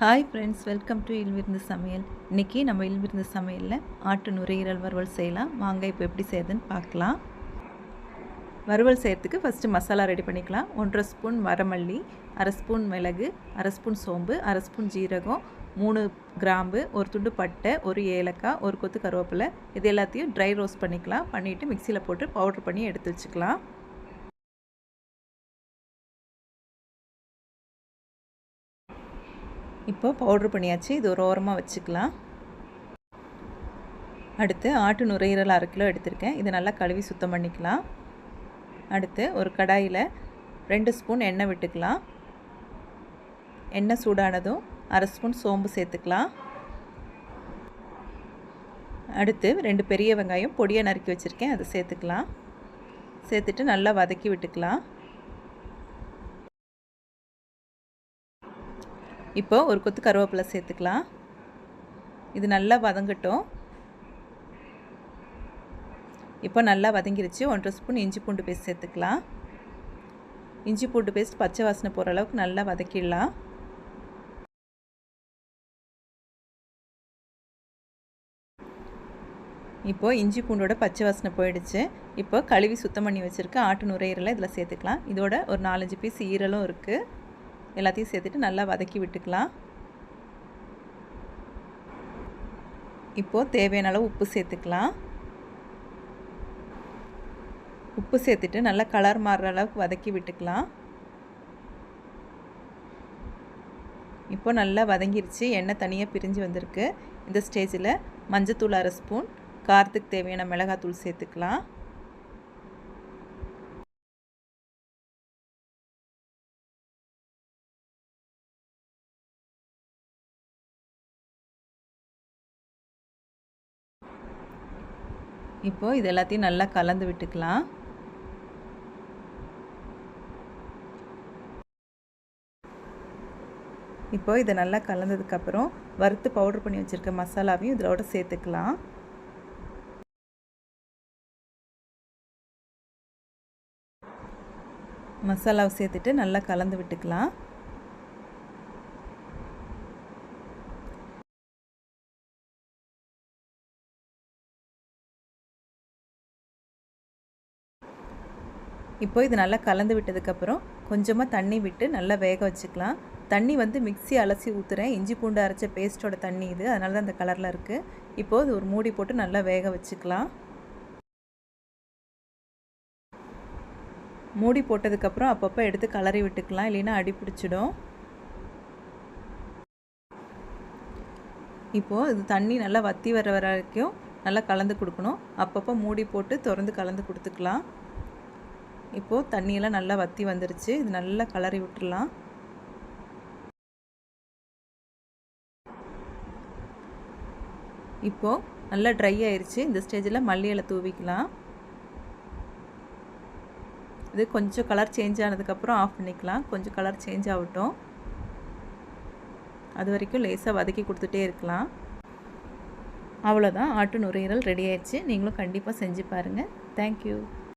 Hi friends welcome to இல்விருந்து சமையல் இன்றைக்கி நம்ம இல்விருந்து சமையலில் ஆட்டு நுரையீரல் வறுவல் செய்யலாம். வாங்க இப்போ எப்படி செய்யுதுன்னு பார்க்கலாம். வறுவல் செய்கிறதுக்கு ஃபஸ்ட்டு மசாலா ரெடி பண்ணிக்கலாம். ஒன்றரை ஸ்பூன் வரமல்லி அரை ஸ்பூன் மிளகு அரை ஸ்பூன் சோம்பு அரை ஸ்பூன் ஜீரகம் மூணு கிராம்பு ஒரு துண்டு பட்டை ஒரு ஏலக்காய் ஒரு கொத்து கருவேப்பிலை. இது எல்லாத்தையும் ட்ரை ரோஸ்ட் பண்ணிக்கலாம். பண்ணிவிட்டு மிக்சியில் போட்டு பவுட்ரு பண்ணி எடுத்து வச்சுக்கலாம். இப்போ பவுட்ரு பண்ணியாச்சு. இது ஒரு ஓரமாக வச்சுக்கலாம். அடுத்து ஆட்டு நுரையீரல் அரை கிலோ எடுத்திருக்கேன். இதை நல்லா கழுவி சுத்தம் பண்ணிக்கலாம். அடுத்து ஒரு கடாயில் ரெண்டு ஸ்பூன் எண்ணெய் விட்டுக்கலாம். எண்ணெய் சூடானதும் அரை ஸ்பூன் சோம்பு சேர்த்துக்கலாம். அடுத்து ரெண்டு பெரிய வெங்காயம் பொடியை நறுக்கி வச்சுருக்கேன். அதை சேர்த்துக்கலாம். சேர்த்துட்டு நல்லா வதக்கி விட்டுக்கலாம். இப்போ ஒரு கொத்து கருவேப்பிலை சேர்த்துக்கலாம். இது நல்லா வதங்கட்டும். இப்போ நல்லா வதங்கிருச்சு. ஒன்றரை ஸ்பூன் இஞ்சி பூண்டு பேஸ்ட் சேர்த்துக்கலாம். இஞ்சி பூண்டு பேஸ்ட் பச்சை வாசனை போகிற அளவுக்கு நல்லா வதக்கிடலாம். இப்போது இஞ்சி பூண்டோட பச்சை வாசனை போயிடுச்சு. இப்போ கழுவி சுத்தம் பண்ணி வச்சுருக்க ஆட்டு நுரையீரலை இதில் சேர்த்துக்கலாம். இதோட ஒரு நாலஞ்சு பீஸ் ஈரலும் இருக்குது எல்லாத்தையும் சேர்த்துட்டு நல்லா வதக்கி விட்டுக்கலாம். இப்போது தேவையான அளவு உப்பு சேர்த்துக்கலாம். உப்பு சேர்த்துட்டு நல்லா கலர் மாறுற அளவுக்கு வதக்கி விட்டுக்கலாம். இப்போ நல்லா வதங்கிருச்சு எண்ணெய் தனியாக பிரிஞ்சு வந்திருக்கு. இந்த ஸ்டேஜில் மஞ்சத்தூள் அரை ஸ்பூன் காரத்துக்கு தேவையான மிளகாத்தூள் சேர்த்துக்கலாம். இப்போது இது எல்லாத்தையும் நல்லா கலந்து விட்டுக்கலாம். இப்போ இதை நல்லா கலந்ததுக்கப்புறம் வறுத்து பவுடர் பண்ணி வச்சுருக்க மசாலாவையும் இதோட சேர்த்துக்கலாம். மசாலாவை சேர்த்துட்டு நல்லா கலந்து விட்டுக்கலாம். இப்போ இது நல்லா கலந்து விட்டதுக்கப்புறம் கொஞ்சமாக தண்ணி விட்டு நல்லா வேக வச்சுக்கலாம். தண்ணி வந்து மிக்சி அலசி ஊற்றுறேன் இஞ்சி பூண்டு அரைச்ச பேஸ்ட்டோட தண்ணி இது. அதனால தான் அந்த கலரில் இருக்குது இப்போது இது ஒரு மூடி போட்டு நல்லா வேக வச்சுக்கலாம். மூடி போட்டதுக்கப்புறம் அப்பப்போ எடுத்து கலரி விட்டுக்கலாம். இல்லைன்னா அடி பிடிச்சிடும். இப்போது இது தண்ணி நல்லா வத்தி வர வரைக்கும் நல்லா கலந்து கொடுக்கணும். அப்பப்போ மூடி போட்டு திறந்து கலந்து கொடுத்துக்கலாம். இப்போது தண்ணியெல்லாம் நல்லா வற்றி வந்துருச்சு. இது நல்லா கலரி விட்டுடலாம் இப்போது நல்லா ட்ரை ஆயிடுச்சு இந்த ஸ்டேஜில் மல்லி தூவிக்கலாம். இது கொஞ்சம் கலர் சேஞ்ச் ஆனதுக்கப்புறம் ஆஃப் பண்ணிக்கலாம். கொஞ்சம் கலர் சேஞ்ச் ஆகட்டும். அது வரைக்கும் லேசாக வதக்கி கொடுத்துட்டே இருக்கலாம். அவ்வளோதான் ஆட்டு நுரையீரல் ரெடி ஆயிடுச்சு நீங்களும் கண்டிப்பாக செஞ்சு பாருங்கள் தேங்க்யூ